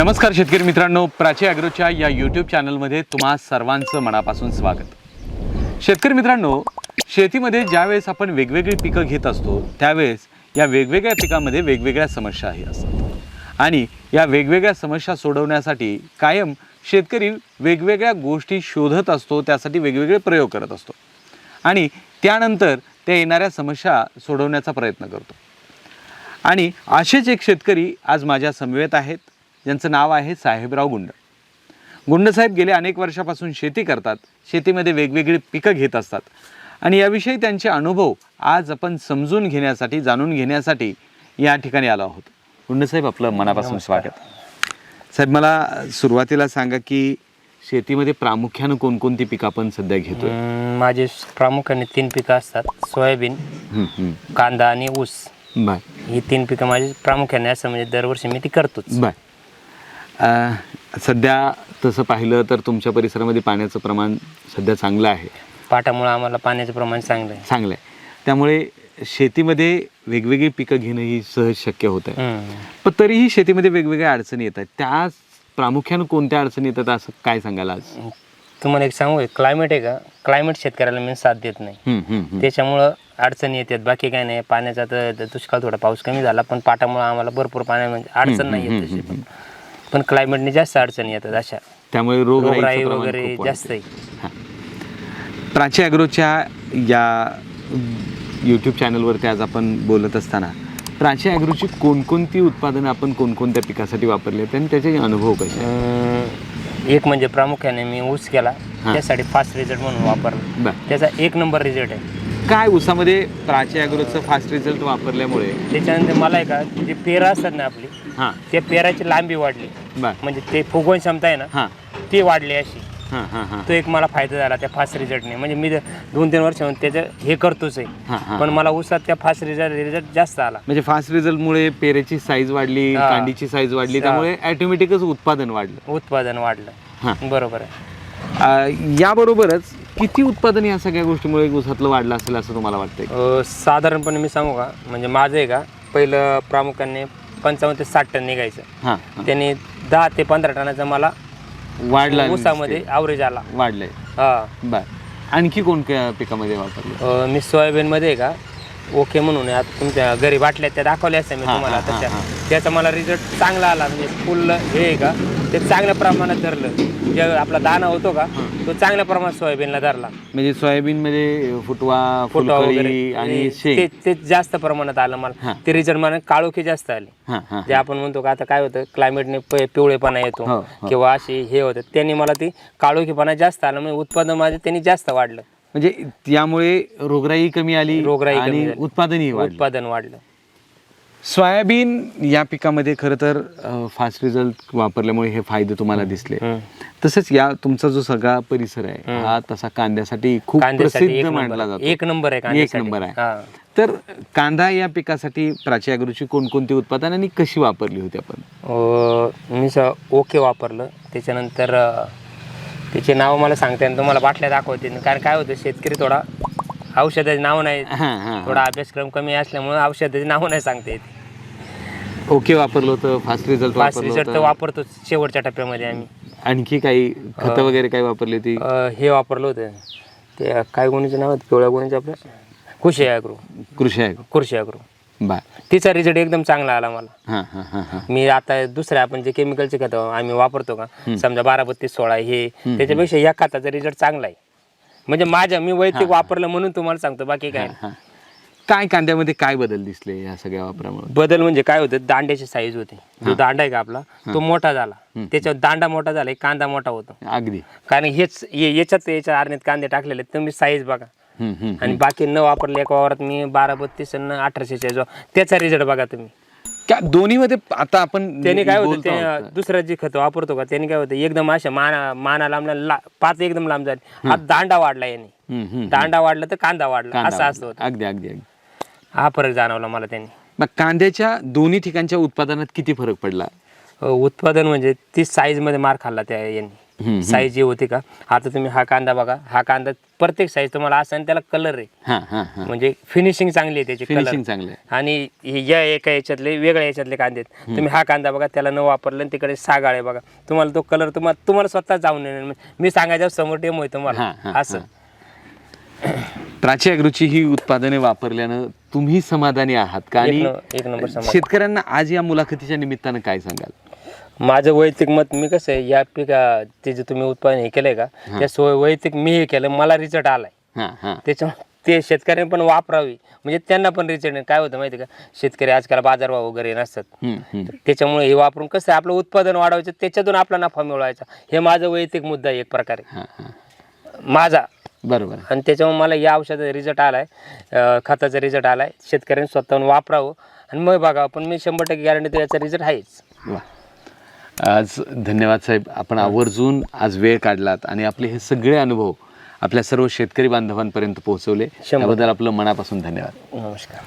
नमस्कार शेतकरी मित्रांनो प्राची ॲग्रोच्या या यूट्यूब चॅनलमध्ये तुम्हा सर्वांचं मनापासून स्वागत. शेतकरी मित्रांनो शेतीमध्ये ज्यावेळेस आपण वेगवेगळी पिकं घेत असतो त्यावेळेस या वेगवेगळ्या पिकामध्ये वेगवेगळ्या समस्याही असतात. आणि या वेगवेगळ्या समस्या सोडवण्यासाठी कायम शेतकरी वेगवेगळ्या गोष्टी शोधत असतो त्यासाठी वेगवेगळे प्रयोग करत असतो. आणि त्यानंतर त्या येणाऱ्या समस्या सोडवण्याचा प्रयत्न करतो. आणि असेच एक शेतकरी आज माझ्या समवेत आहेत. ज्यांचं नाव आहे साहेबराव गुंड. गुंडसाहेब गेले अनेक वर्षापासून शेती करतात. शेतीमध्ये वेगवेगळी पिकं घेत असतात. आणि याविषयी त्यांचे अनुभव आज आपण समजून घेण्यासाठी जाणून घेण्यासाठी या ठिकाणी आलो आहोत. गुंडसाहेब आपलं मनापासून स्वागत. साहेब मला सुरुवातीला सांगा की शेतीमध्ये प्रामुख्यानं कोणकोणती पिकं आपण सध्या घेतोय? अं, माझे प्रामुख्याने तीन पिकं असतात. सोयाबीन. कांदा आणि ऊस. बर ही तीन पिकं माझी प्रामुख्याने असं म्हणजे दरवर्षी मी ती करतोच. बर अं, सध्या तसं पाहिलं तर तुमच्या परिसरामध्ये पाण्याचं प्रमाण सध्या चांगलं आहे. पाटामुळे आम्हाला पाण्याचं प्रमाण चांगलं आहे. चांगलं आहे. त्यामुळे शेतीमध्ये वेगवेगळी पिकं घेणं ही सहज शक्य होत आहे. पण तरीही शेतीमध्ये वेगवेगळ्या अडचणी येतात. त्या प्रामुख्यानं कोणत्या अडचणी येतात असं काय सांगाल आज? तुम्हाला एक सांगू क्लायमेट आहे का? क्लायमेट शेतकऱ्याला मी साथ देत नाही. त्याच्यामुळं अडचणी येतात. बाकी काय नाही. पाण्याचा तर दुष्काळ थोडा पाऊस कमी झाला पण पाटामुळे आम्हाला भरपूर पाण्या म्हणजे अडचण नाही येत पण. क्लायमेटने जास्त अडचणी येतात अशा त्यामुळे रोगराई वगैरे जास्त. आहे प्राची ॲग्रोच्या या यूट्यूब चॅनलवरती आज आपण बोलत असताना प्राची ॲग्रोची कोणकोणती उत्पादनं आपण कोणकोणत्या पिकासाठी वापरली आहेत आणि त्याचे अनुभव कसे एक म्हणजे प्रामुख्याने मी ऊस केला. त्यासाठी फास्ट रिझल्ट म्हणून वापरला त्याचा एक नंबर रिझल्ट आहे काय ऊसामध्ये प्राची ॲग्रोचं फास्ट रिझल्ट वापरल्यामुळे? त्याच्यानंतर मला आहे का जे पेरा असतात ना आपली हां. त्या पेराची लांबी वाढली. बर. म्हणजे ते फुगवण क्षमता आहे ना हां. ती वाढली अशी. हां हां हां. तो एक मला फायदा झाला त्या फास्ट रिझल्टने म्हणजे मी दोन तीन वर्ष त्याचं हे करतोच हां, हां. आहे पण मला ऊसात त्या फास्ट रिझल्ट रिझल्ट जास्त आला. म्हणजे फास्ट रिझल्टमुळे पेरेची साईज वाढली हा. कांडीची साईज वाढली. त्यामुळे ऑटोमॅटिकच उत्पादन वाढलं. उत्पादन हां. वाढलं बरोबर आहे. याबरोबरच किती उत्पादन या सगळ्या गोष्टीमुळे ऊसातलं वाढलं असेल असं तुम्हाला वाटतंय? अं, साधारणपणे मी सांगू का? म्हणजे माझं आहे का पहिलं प्रामुख्याने पंचावन्न ते साठ टन निघायचं. हां. त्यांनी दहा ते पंधरा टनाचा मला वाढला ऊसामध्ये ॲव्हरेज आला. वाढलंय. हा. बर. आणखी कोणत्या पिकामध्ये वापरलं? अं, मी सोयाबीनमध्ये आहे का? ओके म्हणून आहे. आता तुमच्या घरी बाटल्या त्या दाखवल्या असत्या मी हा, तुम्हाला. हा, हा, तशा हा. त्याचा मला रिझल्ट चांगला आला. म्हणजे फुल हे आहे का? ते चांगल्या प्रमाणात धरलं. जे आपला दाना होतो का तो चांगल्या प्रमाणात सोयाबीनला धरला. म्हणजे सोयाबीन मध्ये फुटवा फुटवा वगैरे. आणि ते जास्त प्रमाणात आलं हा. मला ते रिझल्ट मला काळोखी जास्त आले. हां हां जे आपण म्हणतो का आता काय होतं क्लायमेटने पिवळेपणा हो, येतो हो. किंवा असे हे होतं. त्यांनी मला ती काळोखीपणा जास्त आला. म्हणजे उत्पादन माझे त्यांनी जास्त वाढलं. म्हणजे यामुळे रोगराई कमी आली रोगराई आणि. उत्पादनही उत्पादन वाढलं. सोयाबीन या पिकामध्ये खरं तर फास्ट रिझल्ट वापरल्यामुळे हे फायदे तुम्हाला दिसले. तसंच या तुमचा जो सगळा परिसर आहे हा. तसा कांद्यासाठी खूप प्रसिद्ध मानला नंबर जातो. एक नंबर आहे एक. नंबर आहे. तर कांदा या पिकासाठी प्राची अग्रोची कोणकोणती उत्पादन आणि कशी वापरली होती आपण? मी ओके वापरलं. त्याच्यानंतर त्याचे नाव मला सांगता येईल तुम्हाला बाटल्या दाखवते. कारण काय होतं शेतकरी थोडा औषधाचे नाव नाही. हां हां थोडा अभ्यासक्रम कमी असल्यामुळे औषधाचे नाव नाही सांगता येत. ओके वापरलं होतं फास्ट रिझल्ट पाच वापरलं रिझल्ट तर होतं. वापरतोच शेवटच्या टप्प्यामध्ये आम्ही. आणखी काही खतं वगैरे काही वापरली होती? अं, हे वापरलं होतं. ते काय गुणीचे नाव आहेत पिवळ्या गुणीचे आपल्या कृषी अग्रो कृषी आहे कृषी अग्रो बा. तिचा रिझल्ट एकदम चांगला आला मला. हां हां हां हां. मी आता दुसऱ्या आपण जे केमिकलचे खत आम्ही वापरतो का? समजा बारा बत्तीस सोळा हे त्याच्यापेक्षा या खताचा रिझल्ट चांगला आहे. म्हणजे माझ्या मी वैयक्तिक वापरलं म्हणून तुम्हाला सांगतो बाकी काय नाही. हां. काय कांद्यामध्ये काय बदल दिसले या सगळ्या वापरामुळे? बदल म्हणजे काय होतं दांड्याची साईज होते. जो दांडा आहे का आपला तो मोठा झाला. त्याच्यावर दांडा मोठा झाला की कांदा मोठा होतो. अगदी. कारण हेच हे- याच्यात याच्या आरणीत कांदे टाकलेले आहेत, तुम्ही साईज बघा. हम्म, हम्म. आणि बाकी न वापरले एका वावरात मी बारा बत्तीस आणि अठराशेच्या जो त्याचा रिझल्ट बघा तुम्ही. त्या दोन्हीमध्ये आता आपण त्याने काय होतं बोलतो ते. दुसरं जे खत वापरतो का त्याने काय होतं एकदम अशा माना माना लांब ला पाच एकदम लांब झाले हा दांडा वाढला याने हम्म, हम्म. दांडा वाढला तर कांदा वाढला असं असतं वाढला. अगदी अगदी अगदी हा फरक जाणवला मला त्यांनी मग कांद्याच्या दोन्ही ठिकाणच्या उत्पादनात किती फरक पडला अ, उत्पादन म्हणजे ती साईजमध्ये मार खाल्ला त्या यांनी. साईज जी होती का? आता तुम्ही हा कांदा बघा. हा कांदा प्रत्येक साईज तुम्हाला असा आणि त्याला कलर आहे. हां हां हां. म्हणजे फिनिशिंग चांगली आहे त्याची फिनिशिंग चांगलं आहे. आणि या एका याच्यातले वेगळ्या याच्यातले कांदे आहेत. तुम्ही हा कांदा बघा त्याला न वापरलं आणि तिकडे सागाळे बघा. तुम्हाला तो कलर तुम्हाला तुम्हाला स्वतः जाऊन येणार. मी सांगायच्या समोर टेम होय तुम्हाला. असं. प्राची ॲग्रोची ही उत्पादने वापरल्यानं तुम्ही समाधानी आहात का? आणि शेतकऱ्यांना आज या मुलाखतीच्या निमित्तानं काय सांगाल? माझं वैयक्तिक मत मी कसं आहे या पिका ते जे तुम्ही उत्पादन हे केलंय का त्या सोय वैयक्तिक मी हे केलं मला रिझल्ट आलाय. हां हां. त्याच्यामुळे ते शेतकऱ्यांनी पण वापरावी. म्हणजे त्यांना पण रिझल्ट काय होतं माहिती का? शेतकरी आजकाल बाजारभाव वगैरे नसतात. हम्म, हम्म. त्याच्यामुळे हे वापरून कसं आहे, आपलं उत्पादन वाढवायचं त्याच्यातून आपला नफा मिळवायचा. हे माझं वैयक्तिक मुद्दा आहे एक प्रकारे. हां हां. माझा. बरोबर आहे. आणि त्याच्यामुळे मला या औषधाचा रिझल्ट आलाय अं, खताचा रिझल्ट आलाय. शेतकऱ्यांनी स्वतःहून वापरावं. आणि मग बघा पण मी शंभर टक्के गॅरंटी याचा रिझल्ट आहेच. वा. आज धन्यवाद साहेब. आपण आवर्जून आज वेळ काढलात आणि आपले हे सगळे अनुभव आपल्या सर्व शेतकरी बांधवांपर्यंत पोहोचवले. त्याबद्दल आपलं मनापासून धन्यवाद. नमस्कार.